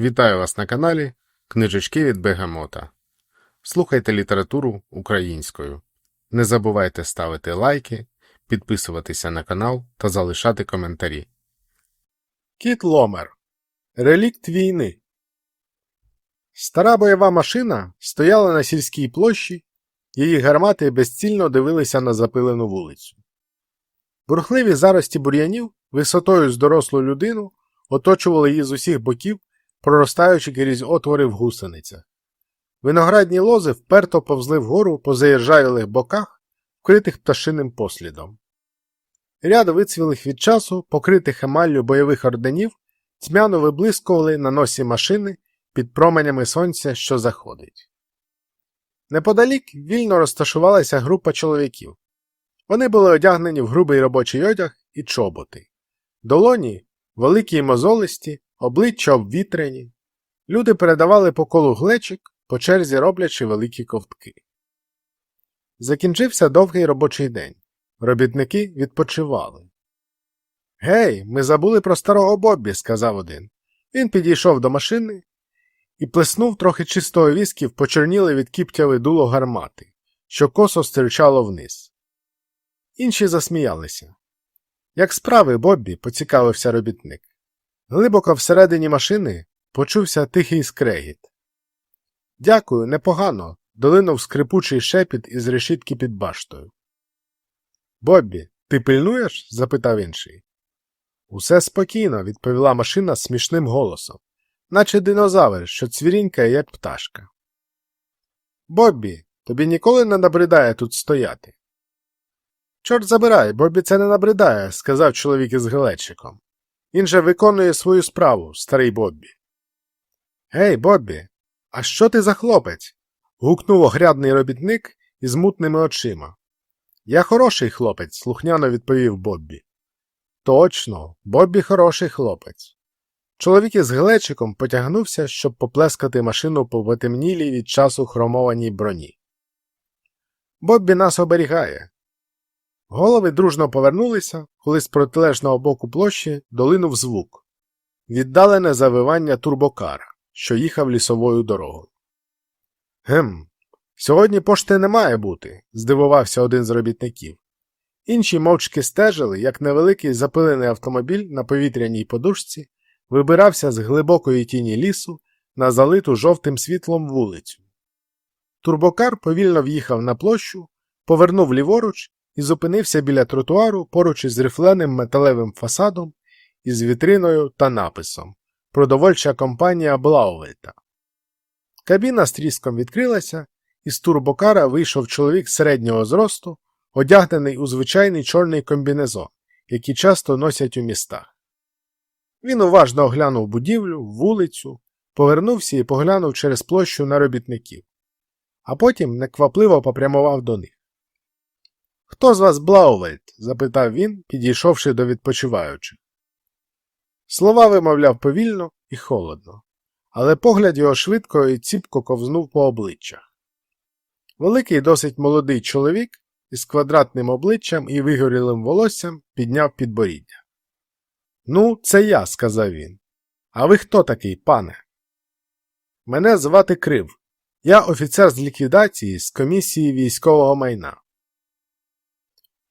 Вітаю вас на каналі Книжечки від Бегамота. Слухайте літературу українською. Не забувайте ставити лайки, підписуватися на канал та залишати коментарі. Кіт Ломер. Релікт війни. Стара бойова машина стояла на сільській площі, її гармати безцільно дивилися на запилену вулицю. Бурхливі зарості бур'янів висотою з дорослу людину оточували її з усіх боків, проростаючи крізь отвори в гусеницях. Виноградні лози вперто повзли вгору по заіржавілих боках, вкритих пташиним послідом. Ряд вицвілих від часу, покритих емаллю бойових орденів, тьмяно виблискували на носі машини під променями сонця, що заходить. Неподалік вільно розташувалася група чоловіків. Вони були одягнені в грубий робочий одяг і чоботи. Долоні великі й мозолисті, обличчя обвітрені. Люди передавали по колу глечик, по черзі роблячи великі ковтки. Закінчився довгий робочий день. Робітники відпочивали. Гей, ми забули про старого Боббі, сказав один. Він підійшов до машини і плеснув трохи чистого віскі в почерніле від кіптяви дуло гармати, що косо стирчало вниз. Інші засміялися. Як справи, Боббі, поцікавився робітник. Глибоко всередині машини почувся тихий скрегіт. Дякую, непогано, долинув скрипучий шепіт із решітки під баштою. Боббі, ти пильнуєш? запитав інший. Усе спокійно, відповіла машина смішним голосом, наче динозавр, що цвірінькає, як пташка. Боббі, тобі ніколи не набридає тут стояти. Чорт забирай, Боббі це не набридає, сказав чоловік із гелечиком. Він же виконує свою справу, старий Боббі. Гей, Боббі, а що ти за хлопець? гукнув огрядний робітник із мутними очима. Я хороший хлопець, слухняно відповів Боббі. Точно, Боббі хороший хлопець. Чоловік із глечиком потягнувся, щоб поплескати машину по потемнілій від часу хромованій броні. Боббі нас оберігає. Голови дружно повернулися, коли з протилежного боку площі долинув звук віддалене завивання турбокара, що їхав лісовою дорогою. Гем, сьогодні пошти не має бути, здивувався один з робітників. Інші мовчки стежили, як невеликий запилений автомобіль на повітряній подушці вибирався з глибокої тіні лісу на залиту жовтим світлом вулицю. Турбокар повільно в'їхав на площу, повернув ліворуч і зупинився біля тротуару поруч із рифленим металевим фасадом із вітриною та написом Продовольча компанія Блаувельта. Кабіна з тріском відкрилася, і з турбокара вийшов чоловік середнього зросту, одягнений у звичайний чорний комбінезон, який часто носять у містах. Він уважно оглянув будівлю, вулицю, повернувся і поглянув через площу на робітників, а потім неквапливо попрямував до них. Хто з вас Блаувельт? запитав він, підійшовши до відпочиваючих. Слова вимовляв повільно і холодно, але погляд його швидко і ціпко ковзнув по обличчях. Великий досить молодий чоловік із квадратним обличчям і вигорілим волоссям підняв підборіддя. Ну, це я, сказав він. А ви хто такий, пане? Мене звати Крив. Я офіцер з ліквідації з комісії військового майна.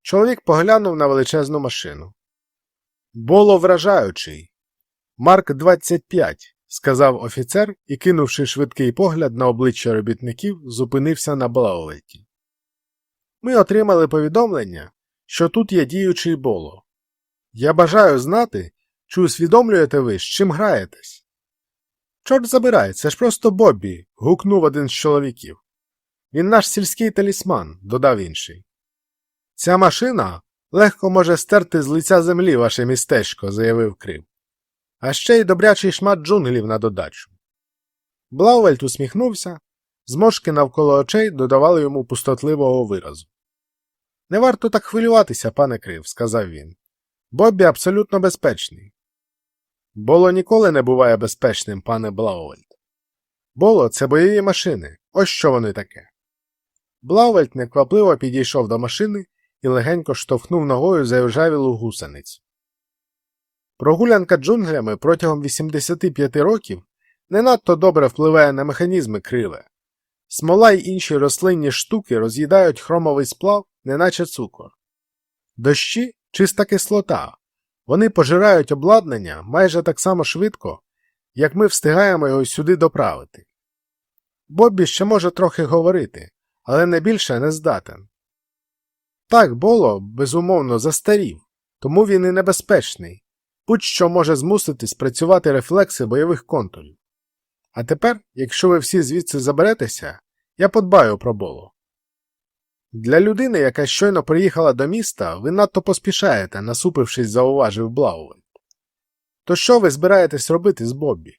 Чоловік поглянув на величезну машину. Було вражаючий. Марк 25, сказав офіцер і, кинувши швидкий погляд на обличчя робітників, зупинився на Блауветі. Ми отримали повідомлення, що тут є діючий боло. Я бажаю знати, чи усвідомлюєте ви, з чим граєтесь. Чорт забирай, це ж просто Боббі. гукнув один з чоловіків. Він наш сільський талісман, додав інший. Ця машина легко може стерти з лиця землі ваше містечко, заявив Крив. А ще й добрячий шмат джунглів на додачу. Блаувельт усміхнувся, зморшки навколо очей додавали йому пустотливого виразу. Не варто так хвилюватися, пане Крив, сказав він. Боббі абсолютно безпечний. Боло ніколи не буває безпечним, пане Блаувельт. Боло це бойові машини. Ось що вони таке. Блаувельт неквапливо підійшов до машини і легенько штовхнув ногою заіржавілу гусеницю. Прогулянка джунглями протягом 85 років не надто добре впливає на механізми криве. Смола й інші рослинні штуки роз'їдають хромовий сплав, неначе цукор. Дощі чиста кислота. Вони пожирають обладнання майже так само швидко, як ми встигаємо його сюди доправити. Боббі ще може трохи говорити, але не більше не здатен. Так, Боло, безумовно, застарів, тому він і небезпечний, будь-що може змусити спрацювати рефлекси бойових контурів. А тепер, якщо ви всі звідси заберетеся, я подбаю про Боло. Для людини, яка щойно приїхала до міста, ви надто поспішаєте, насупившись, зауважив Блауэль. То що ви збираєтесь робити з Боббі?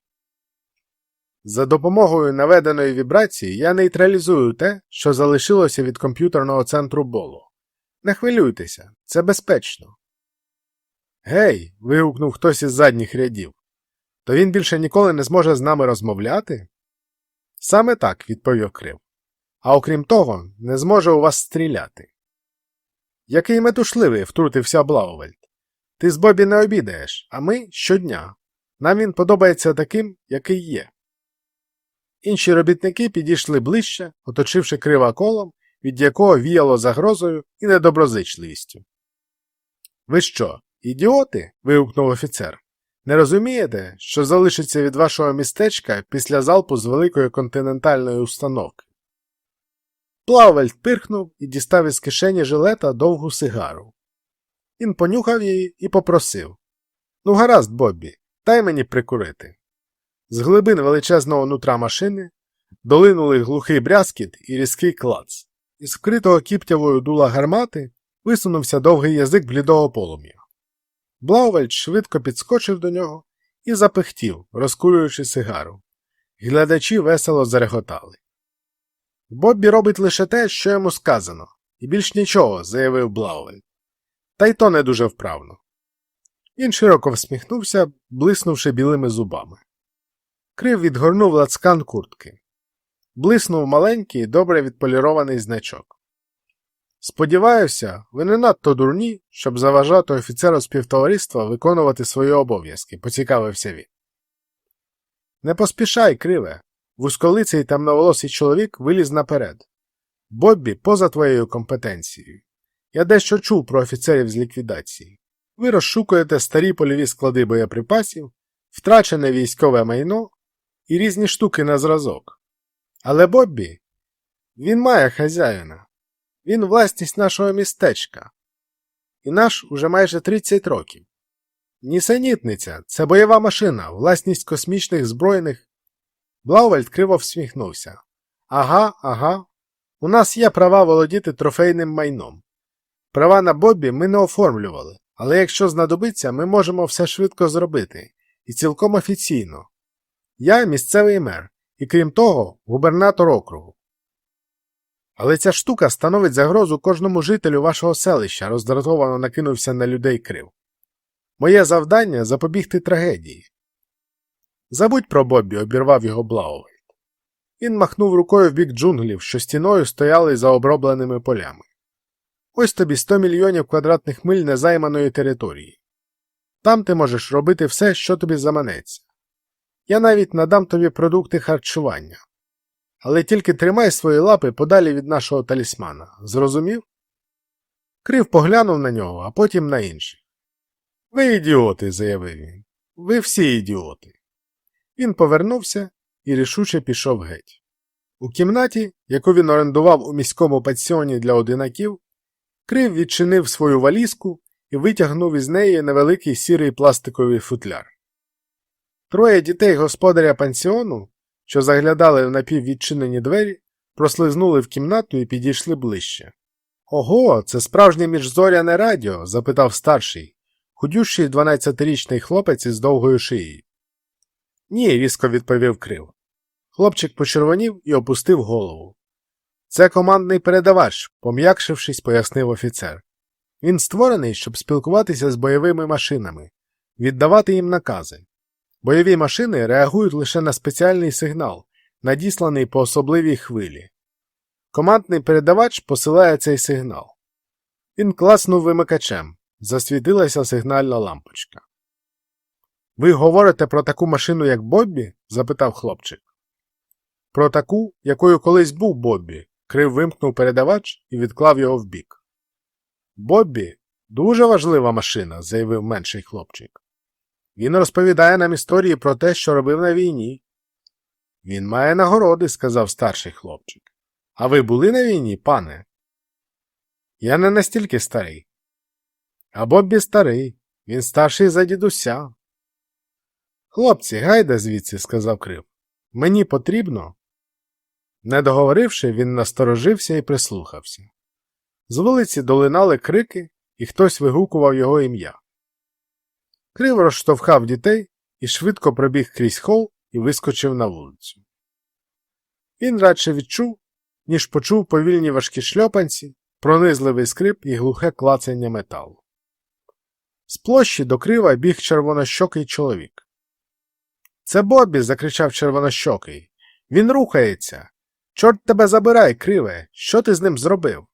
За допомогою наведеної вібрації я нейтралізую те, що залишилося від комп'ютерного центру Боло. Не хвилюйтеся, це безпечно. Гей. вигукнув хтось із задніх рядів. То він більше ніколи не зможе з нами розмовляти? Саме так, відповів Крив. А окрім того, не зможе у вас стріляти. Який метушливий, втрутився Блаувельд. Ти з Бобі не обідаєш, а ми щодня. Нам він подобається таким, який є. Інші робітники підійшли ближче, оточивши крива колом, від якого віяло загрозою і недоброзичливістю. Ви що, ідіоти? вигукнув офіцер. Не розумієте, що залишиться від вашого містечка після залпу з великої континентальної установки? Плавельд пирхнув і дістав із кишені жилета довгу сигару. Він понюхав її і попросив Ну, гаразд, Боббі, дай мені прикурити. З глибин величезного нутра машини долинули глухий брязкіт і різкий клац. Із вкритого кіптявою дула гармати висунувся довгий язик блідого полум'я. Блаувельд швидко підскочив до нього і запихтів, розкурюючи сигару. Глядачі весело зареготали. Боббі робить лише те, що йому сказано, і більш нічого, заявив Блаувельд. Та й то не дуже вправно. Він широко всміхнувся, блиснувши білими зубами. Крив відгорнув лацкан куртки. Блиснув маленький, добре відполірований значок. Сподіваюся, ви не надто дурні, щоб заважати офіцеру співтовариства виконувати свої обов'язки, поцікавився він. Не поспішай, криве. Вузьколиций темноволосий чоловік виліз наперед. Боббі поза твоєю компетенцією. Я дещо чув про офіцерів з ліквідації. Ви розшукуєте старі польові склади боєприпасів, втрачене військове майно і різні штуки на зразок. Але Боббі, він має хазяїна. Він власність нашого містечка. І наш уже майже 30 років. Нісенітниця це бойова машина, власність космічних збройних. Блаувельд криво всміхнувся. Ага, ага. У нас є права володіти трофейним майном. Права на Бобі ми не оформлювали, але якщо знадобиться, ми можемо все швидко зробити, і цілком офіційно. Я місцевий мер, і крім того, губернатор округу. Але ця штука становить загрозу кожному жителю вашого селища, роздратовано накинувся на людей крив. Моє завдання запобігти трагедії. Забудь про Боббі, обірвав його Блаувейт. Він махнув рукою в бік джунглів, що стіною стояли за обробленими полями. Ось тобі 100 мільйонів квадратних миль незайманої території. Там ти можеш робити все, що тобі заманеться. Я навіть надам тобі продукти харчування. Але тільки тримай свої лапи подалі від нашого талісмана. Зрозумів? Крив поглянув на нього, а потім на інших. Ви ідіоти, заявив він. Ви всі ідіоти. Він повернувся і рішуче пішов геть. У кімнаті, яку він орендував у міському пансіоні для одинаків, Крив відчинив свою валізку і витягнув із неї невеликий сірий пластиковий футляр. Троє дітей господаря пансіону, що заглядали в напіввідчинені двері, прослизнули в кімнату і підійшли ближче. Ого, це справжнє міжзоряне радіо? запитав старший, худющий 12-річний хлопець із довгою шиєю. Ні, різко відповів Крив. Хлопчик почервонів і опустив голову. Це командний передавач, пом'якшившись, пояснив офіцер. Він створений, щоб спілкуватися з бойовими машинами, віддавати їм накази. Бойові машини реагують лише на спеціальний сигнал, надісланий по особливій хвилі. Командний передавач посилає цей сигнал. Він класнув вимикачем, засвітилася сигнальна лампочка. Ви говорите про таку машину, як Боббі? запитав хлопчик. Про таку, якою колись був Боббі, крив вимкнув передавач і відклав його вбік. Боббі дуже важлива машина, заявив менший хлопчик. Він розповідає нам історії про те, що робив на війні. Він має нагороди, сказав старший хлопчик. А ви були на війні, пане? Я не настільки старий. А Боббі старий, він старший за дідуся. Хлопці, гайда звідси, сказав крив. Мені потрібно. Не договоривши, він насторожився і прислухався. З вулиці долинали крики, і хтось вигукував його ім'я. Крив розштовхав дітей і швидко пробіг крізь хол і вискочив на вулицю. Він радше відчув, ніж почув повільні важкі шльопанці, пронизливий скрип і глухе клацання металу. З площі до крива біг червонощокий чоловік. Це Бобі. закричав червонощокий. Він рухається. Чорт тебе забирай, криве. Що ти з ним зробив?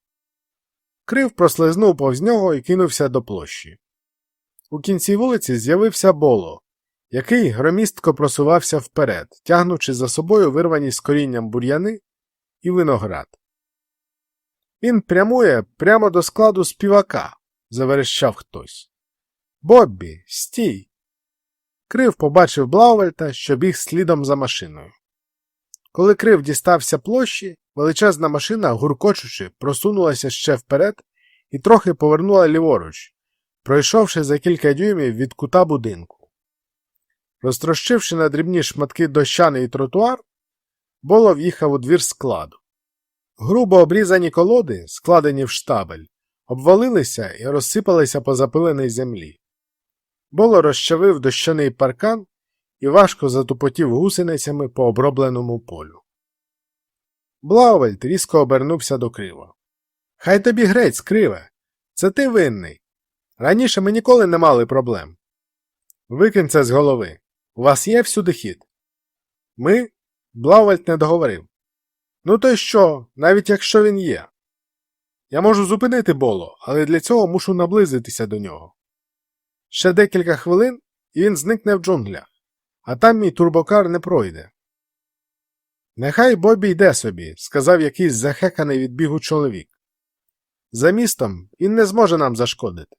Крив прослизнув повз нього і кинувся до площі. У кінці вулиці з'явився боло, який громістко просувався вперед, тягнучи за собою вирвані з корінням бур'яни і виноград. Він прямує прямо до складу співака, заверещав хтось. Боббі, стій. Крив побачив Блаувельта, що біг слідом за машиною. Коли крив дістався площі, величезна машина, гуркочучи, просунулася ще вперед і трохи повернула ліворуч, пройшовши за кілька дюймів від кута будинку. Розтрощивши на дрібні шматки дощаний тротуар, Боло в'їхав у двір складу. Грубо обрізані колоди, складені в штабель, обвалилися і розсипалися по запиленій землі. Боло розчавив дощаний паркан і важко затупотів гусеницями по обробленому полю. Блаувельт різко обернувся до крива. Хай тобі грець, криве. Це ти винний. Раніше ми ніколи не мали проблем. Викинь це з голови. У вас є всюди хід? Ми? Блаувельт не договорив. Ну то й що, навіть якщо він є. Я можу зупинити боло, але для цього мушу наблизитися до нього. Ще декілька хвилин, і він зникне в джунглях, а там мій турбокар не пройде. Нехай Бобі йде собі, сказав якийсь захеканий від бігу чоловік. За містом він не зможе нам зашкодити.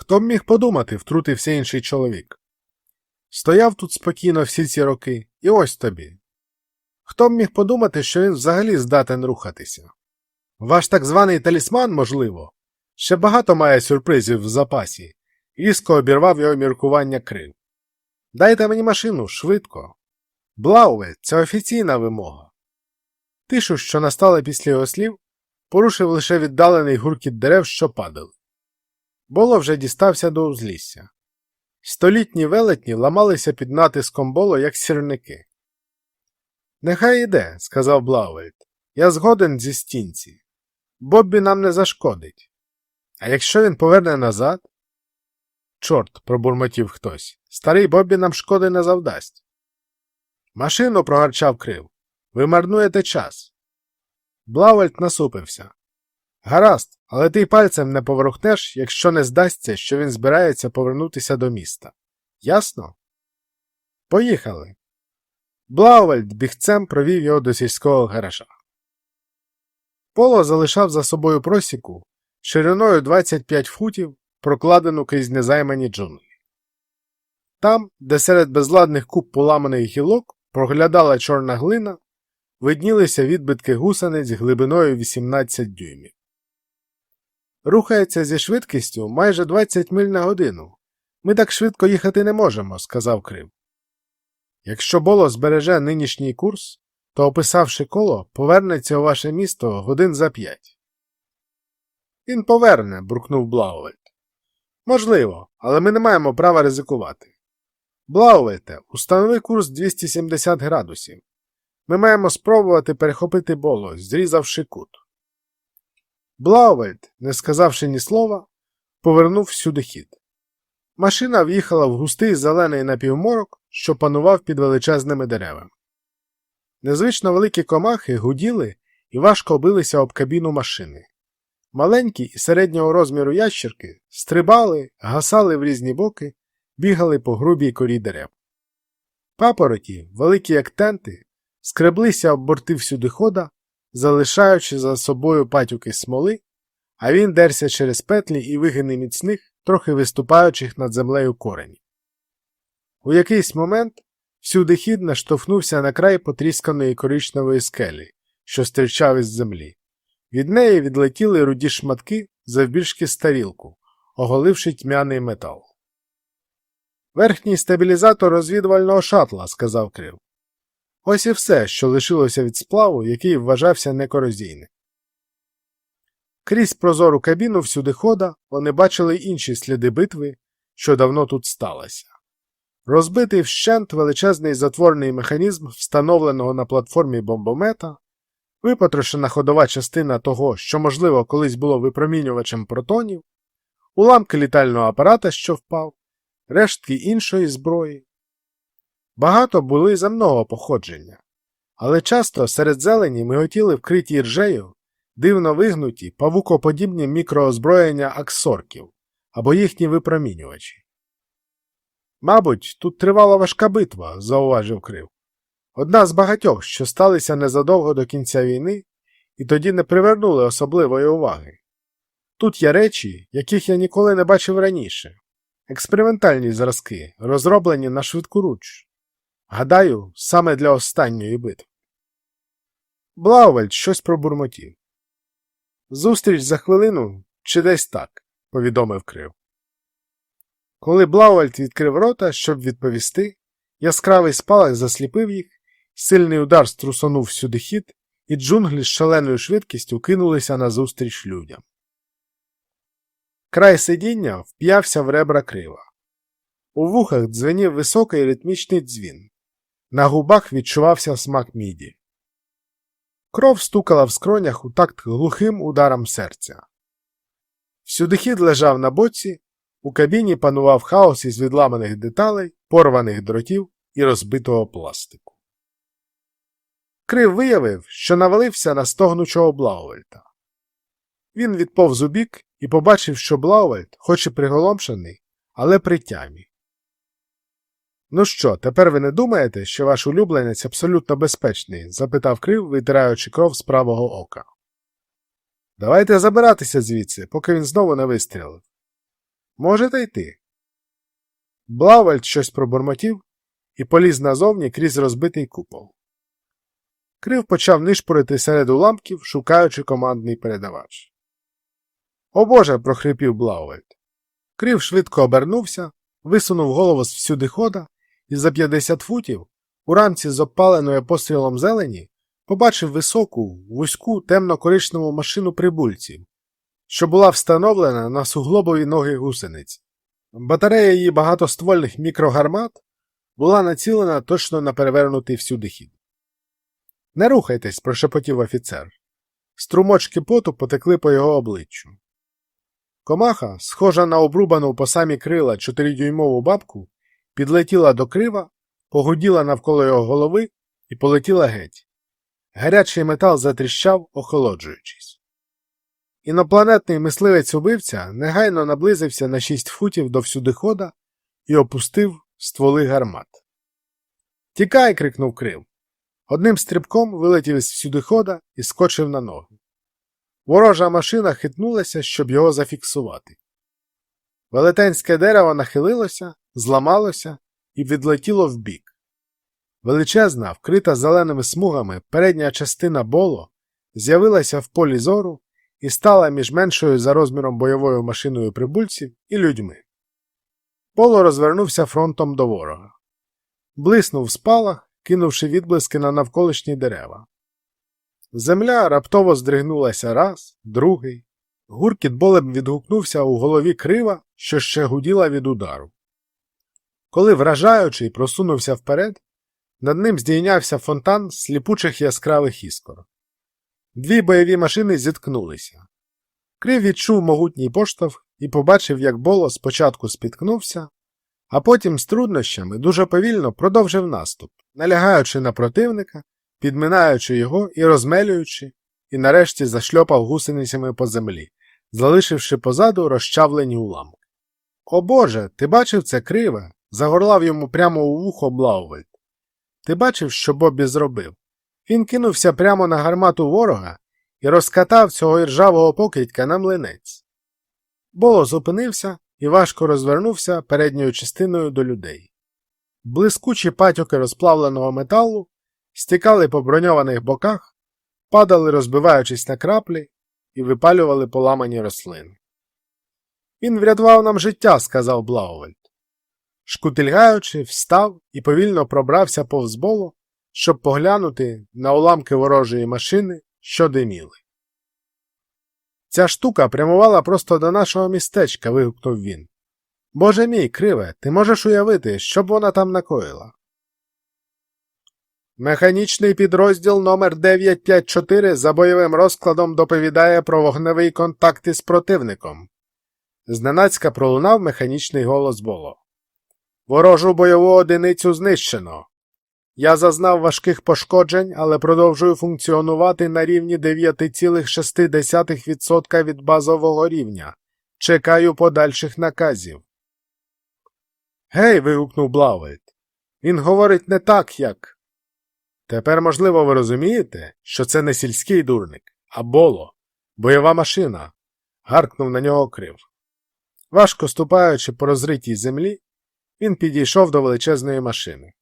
Хто б міг подумати, втрутився інший чоловік. Стояв тут спокійно всі ці роки, і ось тобі. Хто б міг подумати, що він взагалі здатен рухатися? Ваш так званий талісман, можливо, ще багато має сюрпризів в запасі, різко обірвав його міркування крив. Дайте мені машину швидко. Блауве, це офіційна вимога. Тишу, що настала після його слів, порушив лише віддалений гуркіт дерев, що падали. Боло вже дістався до узлісся. Столітні велетні ламалися під натиском боло, як сірники. Нехай іде, сказав Блаувельт. Я згоден зі стінці. Боббі нам не зашкодить. А якщо він поверне назад? Чорт, пробурмотів хтось. Старий Боббі нам шкоди не завдасть. Машину прогарчав крив. Ви марнуєте час. Блавельт насупився. Гаразд, але ти й пальцем не поворухнеш, якщо не здасться, що він збирається повернутися до міста. Ясно? Поїхали. Блаувельд бігцем провів його до сільського гаража. Поло залишав за собою просіку шириною 25 футів, прокладену крізь незаймані джунглі. Там, де серед безладних куб поламаних гілок проглядала чорна глина, виднілися відбитки гусениць глибиною 18 дюймів. Рухається зі швидкістю майже 20 миль на годину. Ми так швидко їхати не можемо, сказав Крив. Якщо Боло збереже нинішній курс, то, описавши коло, повернеться у ваше місто годин за п'ять. Він поверне, буркнув Блаувельт. Можливо, але ми не маємо права ризикувати. Блаувельте, установи курс 270 градусів. Ми маємо спробувати перехопити боло, зрізавши кут. Блаувельт, не сказавши ні слова, повернув всюди хід. Машина в'їхала в густий зелений напівморок, що панував під величезними деревами. Незвично великі комахи гуділи і важко билися об кабіну машини. Маленькі і середнього розміру ящерки стрибали, гасали в різні боки, бігали по грубій корі дерев. Папороті, великі як тенти, скреблися об борти всюдихода, залишаючи за собою патюки смоли, а він дерся через петлі і вигини міцних, трохи виступаючих над землею коренів. У якийсь момент всюди хід наштовхнувся на край потрісканої коричневої скелі, що стирчав із землі. Від неї відлетіли руді шматки завбільшки з тарілку, оголивши тьмяний метал. Верхній стабілізатор розвідувального шатла, сказав Крив. Ось і все, що лишилося від сплаву, який вважався некорозійним. Крізь прозору кабіну всюди хода вони бачили інші сліди битви, що давно тут сталося. Розбитий вщент величезний затворний механізм, встановленого на платформі бомбомета, випотрошена ходова частина того, що, можливо, колись було випромінювачем протонів, уламки літального апарата, що впав, рештки іншої зброї. Багато були земного походження, але часто серед зелені миготіли вкриті ржею дивно вигнуті павукоподібні мікроозброєння аксорків або їхні випромінювачі. Мабуть, тут тривала важка битва, зауважив Крив. Одна з багатьох, що сталися незадовго до кінця війни, і тоді не привернули особливої уваги. Тут є речі, яких я ніколи не бачив раніше, експериментальні зразки, розроблені на швидку руч. Гадаю, саме для останньої битви. Блаувельд щось пробурмотів. Зустріч за хвилину чи десь так, повідомив Крив. Коли Блауальд відкрив рота, щоб відповісти, яскравий спалах засліпив їх, сильний удар струсонув сюди хід, і джунглі з шаленою швидкістю кинулися назустріч людям. Край сидіння вп'явся в ребра крива. У вухах дзвенів високий ритмічний дзвін. На губах відчувався смак міді. Кров стукала в скронях у такт глухим ударом серця. Всюдихід лежав на боці, у кабіні панував хаос із відламаних деталей, порваних дротів і розбитого пластику. Крив виявив, що навалився на стогнучого Блаувельта. Він відповз у бік і побачив, що Блаувельт, хоч і приголомшений, але при тямі. Ну що, тепер ви не думаєте, що ваш улюбленець абсолютно безпечний? запитав Крив, витираючи кров з правого ока. Давайте забиратися звідси, поки він знову не вистрілив. Можете йти. Блавальд щось пробурмотів і поліз назовні крізь розбитий купол. Крив почав нишпорити серед уламків, шукаючи командний передавач. О Боже. прохрипів Блауельд. Крив швидко обернувся, висунув голову з всюди хода і за 50 футів, уранці з обпаленою пострілом зелені, побачив високу, вузьку темно-коричневу машину прибульців, що була встановлена на суглобові ноги гусениць. Батарея її багатоствольних мікрогармат була націлена точно на перевернутий всюди хід. Не рухайтесь, прошепотів офіцер. Струмочки поту потекли по його обличчю. Комаха, схожа на обрубану по самі крила чотиридюймову бабку, підлетіла до крива, погуділа навколо його голови і полетіла геть. Гарячий метал затріщав, охолоджуючись. Інопланетний мисливець убивця негайно наблизився на шість футів до всюдихода і опустив стволи гармат. Тікай. крикнув крив. Одним стрибком вилетів із всюдихода і скочив на ноги. Ворожа машина хитнулася, щоб його зафіксувати. Велетенське дерево нахилилося, зламалося і відлетіло вбік. Величезна, вкрита зеленими смугами передня частина боло з'явилася в полі зору і стала між меншою за розміром бойовою машиною прибульців і людьми. Поло розвернувся фронтом до ворога. Блиснув спалах, кинувши відблиски на навколишні дерева. Земля раптово здригнулася раз, другий. Гуркіт болем відгукнувся у голові крива, що ще гуділа від удару. Коли вражаючий просунувся вперед, над ним здійнявся фонтан сліпучих яскравих іскор. Дві бойові машини зіткнулися. Крив відчув могутній поштовх і побачив, як боло спочатку спіткнувся, а потім з труднощами дуже повільно продовжив наступ, налягаючи на противника, підминаючи його і розмелюючи, і нарешті зашльопав гусеницями по землі, залишивши позаду розчавлені уламки. О Боже, ти бачив це криве? Загорлав йому прямо у вухо Блаувельд. Ти бачив, що Бобі зробив? Він кинувся прямо на гармату ворога і розкатав цього іржавого покидька на млинець. Боло зупинився і важко розвернувся передньою частиною до людей. Блискучі патьоки розплавленого металу стікали по броньованих боках, падали, розбиваючись на краплі, і випалювали поламані рослини. Він врятував нам життя, сказав Блаувельд. Шкутильгаючи, встав і повільно пробрався повз боло, щоб поглянути на уламки ворожої машини, що диміли. Ця штука прямувала просто до нашого містечка. вигукнув він. Боже мій, криве, ти можеш уявити, що б вона там накоїла. Механічний підрозділ номер 954 за бойовим розкладом доповідає про вогневий контакт із противником. Зненацька пролунав механічний голос Боло. Ворожу бойову одиницю знищено. Я зазнав важких пошкоджень, але продовжую функціонувати на рівні 9,6% від базового рівня. Чекаю подальших наказів. Гей. вигукнув Блауельт. Він говорить не так, як. Тепер, можливо, ви розумієте, що це не сільський дурник, а боло, бойова машина. гаркнув на нього крив. Важко ступаючи по розритій землі, він підійшов до величезної машини.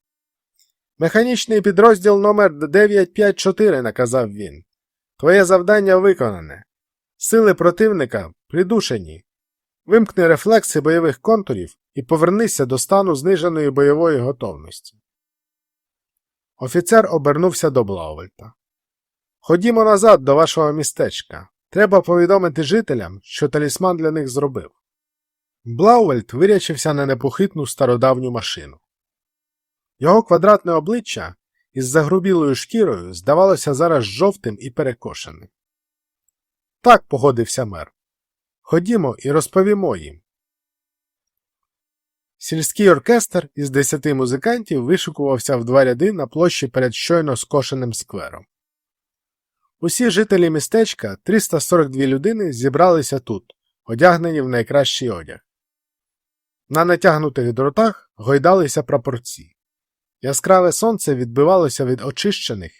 Механічний підрозділ номер 954, наказав він. Твоє завдання виконане. Сили противника придушені. Вимкни рефлекси бойових контурів і повернися до стану зниженої бойової готовності. Офіцер обернувся до Блаувельта. Ходімо назад до вашого містечка. Треба повідомити жителям, що талісман для них зробив. Блаувельт вирячився на непохитну стародавню машину. Його квадратне обличчя із загрубілою шкірою здавалося зараз жовтим і перекошеним. Так погодився мер. Ходімо і розповімо їм. Сільський оркестр із десяти музикантів вишикувався в два ряди на площі перед щойно скошеним сквером. Усі жителі містечка 342 людини зібралися тут, одягнені в найкращий одяг. На натягнутих дротах гойдалися прапорці. Яскраве сонце відбивалося від очищених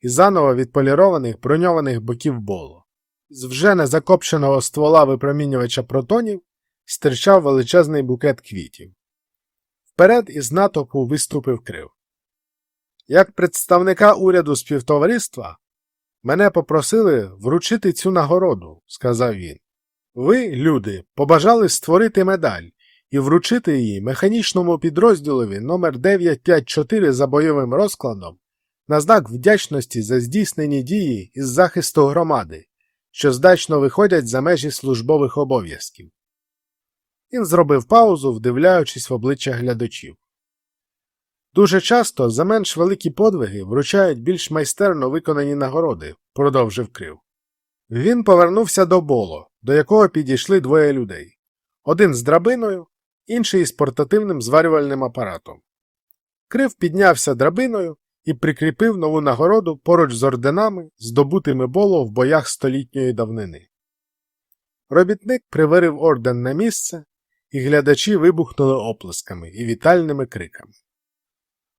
і заново відполірованих броньованих боків болу. З вже незакопченого ствола випромінювача протонів стирчав величезний букет квітів. Вперед із натовпу виступив крив. Як представника уряду співтовариства, мене попросили вручити цю нагороду, сказав він. Ви, люди, побажали створити медаль і вручити її механічному підрозділові номер 954 за бойовим розкладом на знак вдячності за здійснені дії із захисту громади, що здачно виходять за межі службових обов'язків. Він зробив паузу, вдивляючись в обличчя глядачів. Дуже часто за менш великі подвиги вручають більш майстерно виконані нагороди, продовжив крив. Він повернувся до боло, до якого підійшли двоє людей один з драбиною, інший із портативним зварювальним апаратом. Крив піднявся драбиною і прикріпив нову нагороду поруч з орденами, здобутими боло в боях столітньої давнини. Робітник приварив орден на місце, і глядачі вибухнули оплесками і вітальними криками.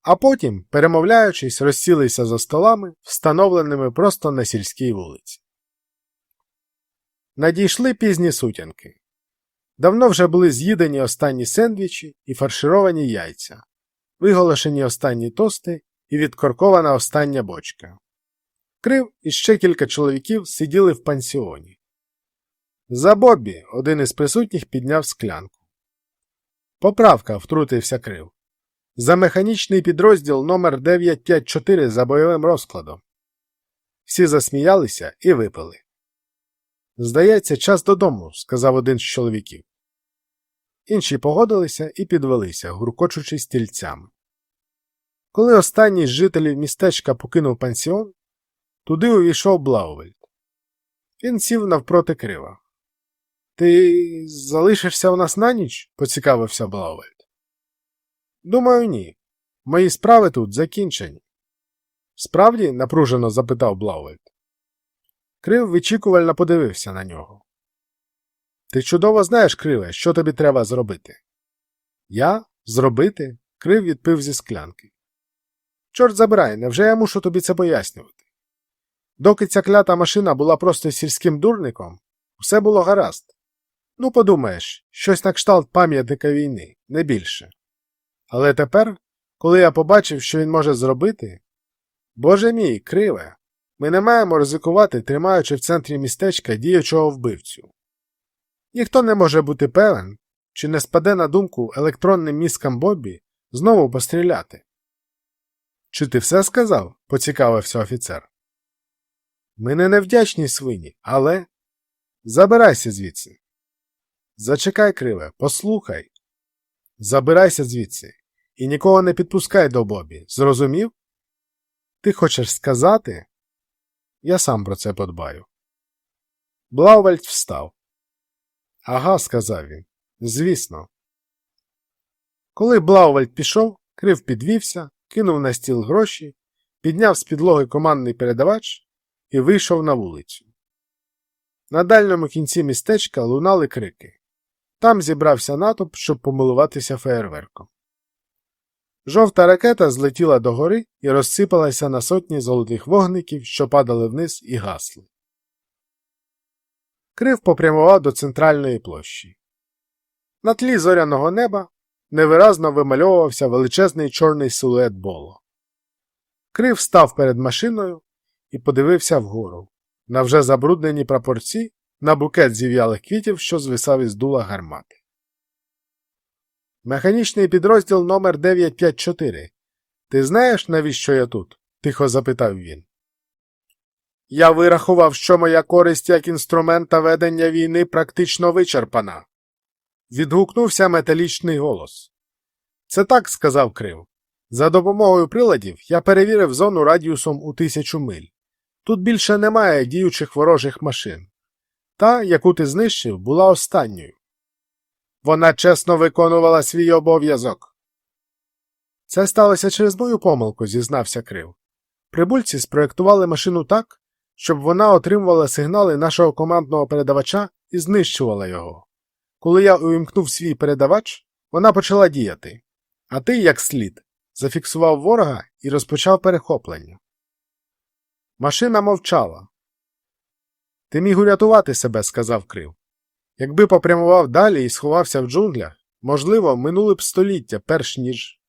А потім, перемовляючись, розсілися за столами, встановленими просто на сільській вулиці. Надійшли пізні сутінки. Давно вже були з'їдені останні сендвічі і фаршировані яйця, виголошені останні тости і відкоркована остання бочка. Крив і ще кілька чоловіків сиділи в пансіоні. За Боббі один із присутніх підняв склянку. Поправка, втрутився крив. За механічний підрозділ номер 954 за бойовим розкладом. Всі засміялися і випили. Здається, час додому, сказав один з чоловіків. Інші погодилися і підвелися, гуркочучи стільцями. Коли останній з жителів містечка покинув пансіон, туди увійшов Блаувельд. Він сів навпроти крива. Ти залишишся у нас на ніч? поцікавився Блаувельд. Думаю, ні. Мої справи тут закінчені. Справді? напружено запитав Блаувельд. Крив вичікувально подивився на нього. Ти чудово знаєш, Криве, що тобі треба зробити. Я? Зробити? Крив відпив зі склянки. Чорт забирай, невже я мушу тобі це пояснювати? Доки ця клята машина була просто сільським дурником, все було гаразд. Ну, подумаєш, щось на кшталт пам'ятника війни, не більше. Але тепер, коли я побачив, що він може зробити. Боже мій, криве, ми не маємо ризикувати, тримаючи в центрі містечка діючого вбивцю. Ніхто не може бути певен, чи не спаде на думку електронним мізкам Бобі знову постріляти. Чи ти все сказав? поцікавився офіцер. Ми не невдячні свині, але. Забирайся звідси. Зачекай, криве, послухай. Забирайся звідси і нікого не підпускай до Бобі. Зрозумів? Ти хочеш сказати? Я сам про це подбаю. Блаувельд встав. Ага, сказав він. Звісно. Коли Блаувельд пішов, крив підвівся, кинув на стіл гроші, підняв з підлоги командний передавач і вийшов на вулицю. На дальньому кінці містечка лунали крики. Там зібрався натовп, щоб помилуватися феєрверком. Жовта ракета злетіла догори і розсипалася на сотні золотих вогників, що падали вниз і гасли. Крив попрямував до центральної площі. На тлі зоряного неба невиразно вимальовувався величезний чорний силует боло. Крив став перед машиною і подивився вгору, на вже забруднені прапорці, на букет зів'ялих квітів, що звисав із дула гармати. Механічний підрозділ номер 954. Ти знаєш, навіщо я тут? тихо запитав він. Я вирахував, що моя користь як інструмента ведення війни практично вичерпана. Відгукнувся металічний голос. Це так, сказав Крив. За допомогою приладів я перевірив зону радіусом у тисячу миль. Тут більше немає діючих ворожих машин. Та, яку ти знищив, була останньою. Вона чесно виконувала свій обов'язок. Це сталося через мою помилку, зізнався Крив. Прибульці спроєктували машину так, щоб вона отримувала сигнали нашого командного передавача і знищувала його. Коли я увімкнув свій передавач, вона почала діяти, а ти, як слід, зафіксував ворога і розпочав перехоплення. Машина мовчала. Ти міг урятувати себе, сказав Крив. Якби попрямував далі і сховався в джунглях, можливо, минули б століття, перш ніж.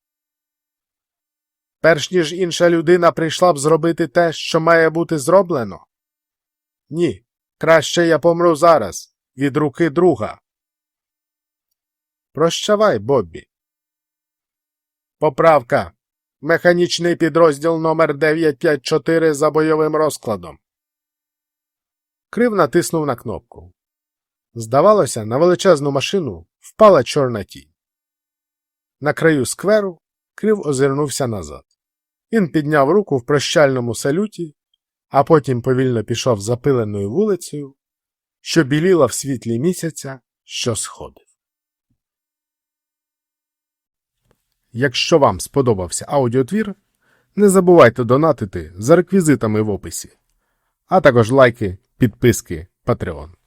Перш ніж інша людина прийшла б зробити те, що має бути зроблено? Ні. Краще я помру зараз, від руки друга. Прощавай, Боббі. Поправка. Механічний підрозділ номер 954 за бойовим розкладом. Крив натиснув на кнопку. Здавалося, на величезну машину впала чорна тінь. На краю скверу крив озирнувся назад. Він підняв руку в прощальному салюті, а потім повільно пішов запиленою вулицею, що біліла в світлі місяця, що сходив. Якщо вам сподобався аудіотвір, не забувайте донатити за реквізитами в описі, а також лайки, підписки, Patreon.